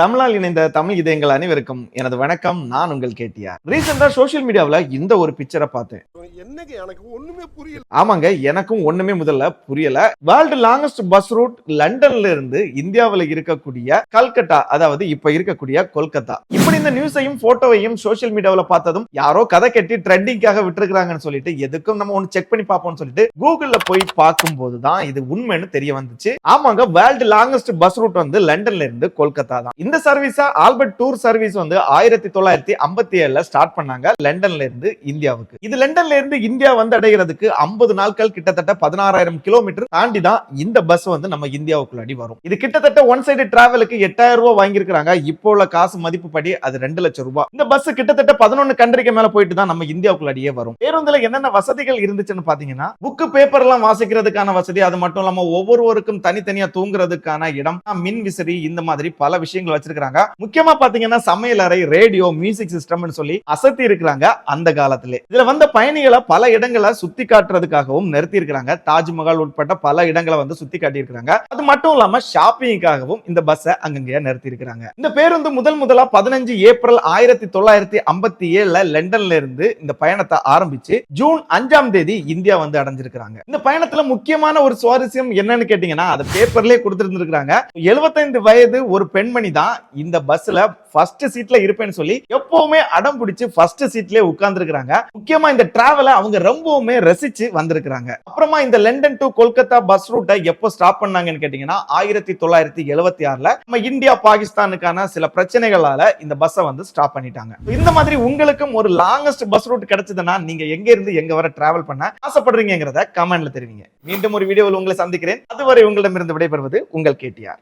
தமிழால் இணைந்த தமிழ் இதயங்கள் அனைவருக்கும் எனது வணக்கம். நான் உங்கள் கேட்டியார். ரீசெண்டா சோசியல் மீடியாவில் இந்த ஒரு பிக்சரை பார்த்தேன். என்னங்க எனக்கு ஒண்ணுமே புரியல. ஆமாங்க எனக்கும் ஒண்ணுமே முதல்ல புரியல. வேர்ல்டு லாங்கஸ்ட் பஸ் ரூட் லண்டன்ல இருந்து இந்தியாவுல இருக்கக்கூடிய கல்கட்டா அதாவது இப்ப இருக்கக்கூடிய கொல்கத்தா. இப்படி இந்த நியூஸையும் போட்டோவையும் சோசியல் மீடியாவுல பார்த்ததும் யாரோ கதை கட்டி ட்ரெண்டிங்காக விட்டுருக்காங்கன்னு சொல்லிட்டு எதுக்கும் நம்ம ஒன்று செக் பண்ணி பார்ப்போம்னு சொல்லிட்டு கூகுள்ல போய் பார்க்கும்போது தான் இது உண்மைன்னு தெரிய வந்துச்சு. ஆமாங்க வேர்ல்டு லாங்கஸ்ட் பஸ் ரூட் வந்து லண்டன்ல இருந்து கொல்கத்தா தான். இந்த சர்வீஸா ஆல்பர்ட் டூர் சர்வீஸ் வந்து ஆயிரத்தி தொள்ளாயிரத்தி ஐம்பத்தி ஏழுல ஸ்டார்ட் பண்ணாங்க லண்டன்ல இருந்து இந்தியாவுக்கு. இது லண்டன்ல இருந்து இருந்து இந்தியா வந்து அடைகிறதுக்கு ஐம்பது நாட்கள் கிட்டத்தட்ட பதினாறாயிரம் கிலோமீட்டர் தாண்டி தான் இந்த பஸ் வந்து நம்ம இந்தியாவுக்குள்ள அடி வரும். இது கிட்டத்தட்ட ஒன் சைடு டிராவலுக்கு எட்டாயிரம் ரூபாய் வாங்கியிருக்காங்க இப்போ உள்ள காசு மதிப்பு படி அது ரெண்டு லட்சம் ரூபாய். இந்த பஸ் கிட்டத்தட்ட பதினொன்று கண்ட்ரிக்கு மேல போயிட்டு தான் நம்ம இந்தியாவுக்குள்ள அடியே வரும். பேருந்துல என்னென்ன வசதிகள் இருந்துச்சுன்னு பாத்தீங்கன்னா புக்கு பேப்பர் எல்லாம் வாசிக்கிறதுக்கான வசதி அது மட்டும் இல்லாம ஒவ்வொருவருக்கும் தனித்தனியா தூங்குறதுக்கான இடம் மின் விசிறி இந்த மாதிரி பல விஷயங்கள் வச்சிருக்காங்க முக்கியமா பாத்தீங்கன்னா சமையல் அறை ரேடியோ மியூசிக் சிஸ்டம்னு சொல்லி அசத்தி இருக்கிறாங்க அந்த காலத்திலே. இதுல வந்த பயணிகளை பல இடங்களை சுத்தி காட்டுறதுக்காகவும் நிறுத்தி இருக்கிறாங்க தாஜ்மஹால் உட்பட்ட பல இடங்களை வந்து சுத்தி காட்டியிருக்கிறாங்க. அது மட்டும் இல்லாம ஷாப்பிங்காகவும் இந்த பஸ்ஸை அங்கங்கே நிறுத்தி இருக்கிறாங்க இந்த பேருந்து முதல் முதலா பதினஞ்சு ஏப்ரல் ஆயிரத்தி தொள்ளாயிரத்தி ஐம்பத்தி ஏழுல லண்டன்ல இருந்து இந்த பயணத்தை ஆரம்பிச்சு ஜூன் அஞ்சாம் தேதி இந்தியா வந்து அடைஞ்சிருக்கிறாங்க. இந்த பயணத்துல முக்கியமான ஒரு சுவாரஸ்யம் என்னன்னு கேட்டீங்கன்னா அது பேப்பர்லயே கொடுத்திருந்திருக்காங்க எழுபத்தைந்து வயது ஒரு பெண்மணி தான் இந்த பஸ்ல ஃபர்ஸ்ட் சீட்ல இருப்பேன்னு சொல்லி எப்பவுமே அடம் பிடிச்சு ஃபர்ஸ்ட் சீட்லயே உட்கார்ந்துருக்காங்க முக்கியமா இந்த டிராவலை அவங்க ரொம்பவுமே ரசிச்சு வந்திருக்கிறாங்க. அப்புறமா இந்த லண்டன் டு கொல்கத்தா பஸ் ரூட்டை எப்போ ஸ்டாப் பண்ணாங்கன்னு கேட்டீங்கன்னா ஆயிரத்தி தொள்ளாயிரத்தி எழுபத்தி ஆறுல நம்ம இந்தியா பாகிஸ்தானுக்கான சில பிரச்சனைகளால இந்த பஸ்ஸை வந்து ஸ்டாப் பண்ணிட்டாங்க. இந்த மாதிரி உங்களுக்கும் ஒரு லாங்கஸ்ட் பஸ் ரூட் கிடைச்சதுன்னா நீங்க எங்க இருந்து எங்க வர டிராவல் பண்ண ஆசைப்படுறீங்கிறத கமெண்ட்ல தெரிவிங்க. மீண்டும் ஒரு வீடியோவில் உங்களை சந்திக்கிறேன். அதுவரை உங்களிடமிருந்து விடைபெறுவது உங்கள் கேட்டியார்